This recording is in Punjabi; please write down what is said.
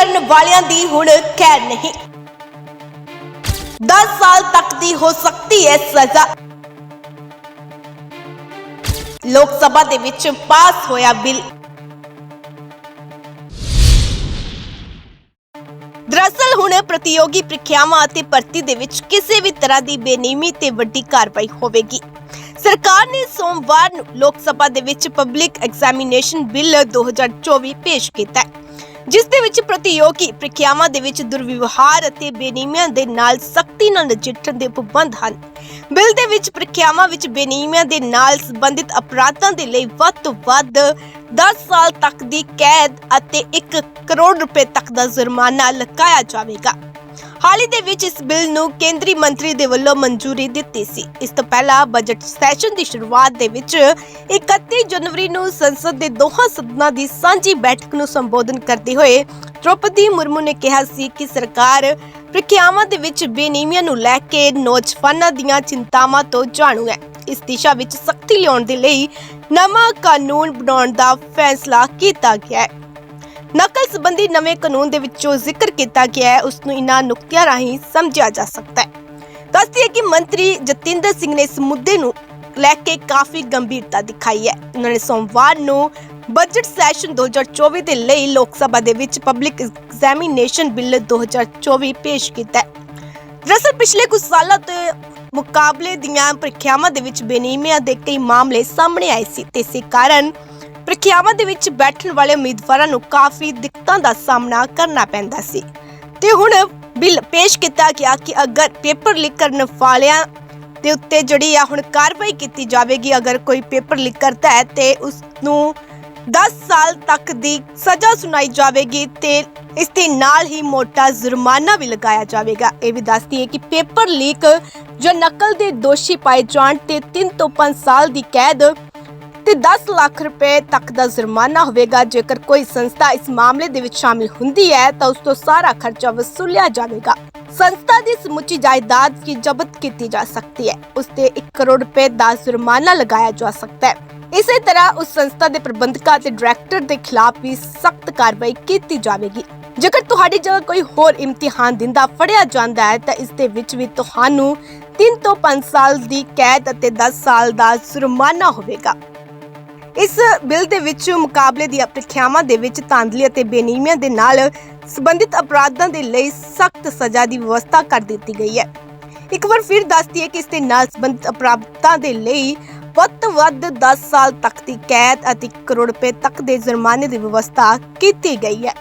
ਕਰਨ ਵਾਲਿਆਂ ਦੀ ਹੁਣ ਖੈਰ ਨਹੀਂ। 10 ਸਾਲ ਤੱਕ ਦੀ ਹੋ ਸਕਦੀ ਹੈ ਸਜ਼ਾ। ਲੋਕ ਸਭਾ ਦੇ ਵਿੱਚ ਪਾਸ ਹੋਇਆ ਬਿੱਲ। ਦਰਅਸਲ ਹੁਣ ਪ੍ਰਤੀਯੋਗੀ ਪ੍ਰੀਖਿਆਵਾਂ ਅਤੇ ਭਰਤੀ ਦੇ ਵਿੱਚ ਕਿਸੇ ਵੀ ਤਰ੍ਹਾਂ ਦੀ ਬੇਨਿਯਮੀ ਤੇ ਵੱਡੀ ਕਾਰਵਾਈ ਹੋਵੇਗੀ। ਸਰਕਾਰ ਨੇ ਸੋਮਵਾਰ ਨੂੰ ਲੋਕ ਸਭਾ ਦੇ ਵਿੱਚ ਪਬਲਿਕ ਐਗਜ਼ਾਮੀਨੇਸ਼ਨ ਬਿੱਲ 2024 ਪੇਸ਼ ਕੀਤਾ ਹੈ। ਜਿਸ ਦੇ ਵਿੱਚ ਪ੍ਰਤੀਯੋਗੀ ਪ੍ਰੀਖਿਆਵਾਂ ਦੇ ਵਿੱਚ ਦੁਰਵਿਵਹਾਰ ਅਤੇ ਬੇਨਿਯਮੀਆਂ ਦੇ ਨਾਲ ਸਖਤੀ ਨਾਲ ਨਜਿੱਠਣ ਦੇ ਉਪਬੰਧ ਹਨ। ਬਿੱਲ ਦੇ ਵਿੱਚ ਪ੍ਰੀਖਿਆਵਾਂ ਵਿੱਚ ਬੇਨਿਯਮੀਆਂ ਦੇ ਨਾਲ ਸੰਬੰਧਿਤ ਅਪਰਾਧਾਂ ਦੇ ਲਈ ਵੱਧ ਤੋਂ ਵੱਧ 10 ਸਾਲ ਤੱਕ ਦੀ ਕੈਦ ਅਤੇ 1 ਕਰੋੜ ਰੁਪਏ ਤੱਕ ਦਾ ਜੁਰਮਾਨਾ ਲਗਾਇਆ ਜਾਵੇਗਾ। ਹਾਲ ਹੀ ਦੇ ਵਿੱਚ ਇਸ ਬਿੱਲ ਨੂੰ ਕੇਂਦਰੀ ਮੰਤਰੀ ਦੇ ਵੱਲੋਂ ਮਨਜ਼ੂਰੀ ਦਿੱਤੀ ਸੀ। ਇਸ ਤੋਂ ਪਹਿਲਾਂ ਬਜਟ ਸੈਸ਼ਨ ਦੀ ਸ਼ੁਰੂਆਤ ਦੇ ਵਿੱਚ 31 ਜਨਵਰੀ ਨੂੰ ਸੰਸਦ ਦੇ ਦੋਹਾਂ ਸਦਨਾਂ ਦੀ ਸਾਂਝੀ ਬੈਠਕ ਨੂੰ ਸੰਬੋਧਨ ਕਰਦੇ ਹੋਏ ਦ੍ਰੋਪਦੀ ਮੁਰਮੂ ਨੇ ਕਿਹਾ ਸੀ ਕਿ ਸਰਕਾਰ ਪ੍ਰੀਖਿਆਵਾਂ ਦੇ ਵਿੱਚ ਬੇਨੀਮੀਆਂ ਨੂੰ ਲੈ ਕੇ ਨੌਜਵਾਨਾਂ ਦੀਆਂ ਚਿੰਤਾਵਾਂ ਤੋਂ ਜਾਣੂ ਹੈ। ਇਸ ਦਿਸ਼ਾ ਵਿੱਚ ਸਖਤੀ ਲਿਆਉਣ ਦੇ ਲਈ ਨਵਾਂ ਕਾਨੂੰਨ ਬਣਾਉਣ ਦਾ ਫੈਸਲਾ ਕੀਤਾ ਗਿਆ ਹੈ। ਨਕਲ ਸੰਬੰਧੀ ਨਵੇਂ ਕਾਨੂੰਨ ਦੇ ਵਿੱਚੋਂ ਜ਼ਿਕਰ ਕੀਤਾ ਗਿਆ ਹੈ, ਉਸ ਨੂੰ ਇਨ੍ਹਾਂ ਨੁਕਤਿਆਂ ਰਾਹੀਂ ਸਮਝਿਆ ਜਾ ਸਕਦਾ ਹੈ। ਦੱਸਦੀ ਹੈ ਕਿ ਮੰਤਰੀ ਜਤਿੰਦਰ ਸਿੰਘ ਨੇ ਇਸ ਮੁੱਦੇ ਨੂੰ ਲੈ ਕੇ ਕਾਫੀ ਗੰਭੀਰਤਾ ਦਿਖਾਈ ਹੈ। ਉਹਨਾਂ ਨੇ ਸੋਮਵਾਰ ਨੂੰ ਬਜਟ ਸੈਸ਼ਨ 2024 ਦੇ ਲਈ ਲੋਕ ਸਭਾ ਦੇ ਵਿੱਚ ਪਬਲਿਕ ਐਗਜ਼ਾਮੀਨੇਸ਼ਨ ਬਿੱਲ 2024 ਪੇਸ਼ ਕੀਤਾ ਦਰਅਸਲ ਪਿਛਲੇ ਕੁਝ ਸਾਲਾਂ ਤੋਂ ਮੁਕਾਬਲੇ ਦੀਆਂ ਪ੍ਰੀਖਿਆਵਾਂ ਦੇ ਵਿੱਚ ਬੇਨੀਮੀਆਂ ਦੇ ਕਈ ਮਾਮਲੇ ਸਾਹਮਣੇ ਆਏ ਸੀ। ਤੇ ਇਸੇ ਕਾਰਨ ਪ੍ਰੀਖਿਆਵਾਂ ਦੇ ਵਿੱਚ ਬੈਠਣ ਵਾਲੇ ਉਮੀਦਵਾਰਾਂ ਨੂੰ ਕਾਫੀ ਦਿੱਕਤਾਂ ਦਾ ਸਾਹਮਣਾ ਕਰਨਾ ਪੈਂਦਾ ਸੀ। ਤੇ ਹੁਣ ਬਿੱਲ ਪੇਸ਼ ਕੀਤਾ ਗਿਆ ਕਿ ਅਗਰ ਪੇਪਰ ਲੀਕ ਕਰਨ ਵਾਲਿਆਂ ਦੇ ਉੱਤੇ ਜਿਹੜੀ ਆ ਹੁਣ ਕਾਰਵਾਈ ਕੀਤੀ ਜਾਵੇਗੀ, ਅਗਰ ਕੋਈ ਪੇਪਰ ਲੀਕ ਕਰਦਾ ਹੈ ਤੇ ਉਸ ਨੂੰ 10 ਸਾਲ ਤੱਕ ਦੀ ਸਜ਼ਾ ਸੁਣਾਈ ਜਾਵੇਗੀ ਤੇ ਇਸ ਦੇ ਨਾਲ ਹੀ ਮੋਟਾ ਜੁਰਮਾਨਾ ਵੀ ਲਗਾਇਆ ਜਾਵੇਗਾ। ਇਹ ਵੀ ਦੱਸਦੀ ਹੈ ਕਿ ਪੇਪਰ ਲੀਕ ਜਾਂ ਨਕਲ ਦੇ ਦੋਸ਼ੀ ਪਾਏ ਜਾਣ ਤੇ 3 ਤੋਂ 5 ਸਾਲ ਦੀ ਕੈਦ ਤੇ 10 ਲੱਖ ਰੁਪਏ ਤੱਕ ਦਾ ਜੁਰਮਾਨਾ ਹੋਵੇਗਾ। ਜੇਕਰ ਕੋਈ ਸੰਸਥਾ ਇਸ ਮਾਮਲੇ ਦੇ ਵਿੱਚ ਸ਼ਾਮਿਲ ਹੁੰਦੀ ਹੈ, ਤਾਂ ਉਸ ਤੋਂ ਸਾਰਾ ਖਰਚਾ ਵਸੂਲਿਆ ਜਾਵੇਗਾ। ਸੰਸਥਾ ਦੀ ਸਮੁੱਚੀ ਜਾਇਦਾਦ ਕੀ ਜ਼ਬਤ ਕੀਤੀ ਜਾ ਸਕਦੀ ਹੈ? ਉਸ ਤੇ 1 ਕਰੋੜ ਰੁਪਏ ਦਾ ਜੁਰਮਾਨਾ ਲਗਾਇਆ ਜਾ ਸਕਦਾ ਹੈ। ਇਸੇ ਤਰ੍ਹਾਂ ਉਸ ਸੰਸਥਾ ਦੇ ਪ੍ਰਬੰਧਕਾਂ ਤੇ ਡਾਇਰੈਕਟਰ ਦੇ ਖਿਲਾਫ ਵੀ ਸਖਤ ਕਾਰਵਾਈ ਕੀਤੀ ਜਾਵੇਗੀ। ਜੇਕਰ ਤੁਹਾਡੀ ਜਗ੍ਹਾ ਕੋਈ ਹੋਰ ਇਮਤਿਹਾਨ ਦਿੰਦਾ ਫੜਿਆ ਜਾਂਦਾ ਹੈ, ਤਾਂ ਇਸ ਦੇ ਵਿੱਚ ਵੀ ਤੁਹਾਨੂੰ 3 ਤੋਂ 5 ਸਾਲ ਦੀ ਕੈਦ ਅਤੇ 10 ਸਾਲ ਦਾ ਜੁਰਮਾਨਾ ਹੋਵੇਗਾ। ਇਸ ਬਿੱਲ ਦੇ ਵਿੱਚ ਮੁਕਾਬਲੇ ਦੀਆਂ ਪ੍ਰੀਖਿਆਵਾਂ ਦੇ ਵਿੱਚ ਧਾਂਦਲੀ ਅਤੇ ਬੇਨੀਮੀਆਂ ਦੇ ਨਾਲ ਸੰਬੰਧਿਤ ਅਪਰਾਧਾਂ ਦੇ ਲਈ ਸਖਤ ਸਜ਼ਾ ਦੀ ਵਿਵਸਥਾ ਕਰ ਦਿੱਤੀ ਗਈ ਹੈ। ਇੱਕ ਵਾਰ ਫਿਰ ਦੱਸਦੀ ਹੈ ਕਿ ਇਸ ਦੇ ਨਾਲ ਸੰਬੰਧਿਤ ਅਪਰਾਧਾਂ ਦੇ ਲਈ ਵੱਧ ਤੋਂ ਵੱਧ 10 ਸਾਲ ਤੱਕ ਦੀ ਕੈਦ ਅਤੇ ਕਰੋੜ ਰੁਪਏ ਤੱਕ ਦੇ ਜੁਰਮਾਨੇ ਦੀ ਵਿਵਸਥਾ ਕੀਤੀ ਗਈ ਹੈ।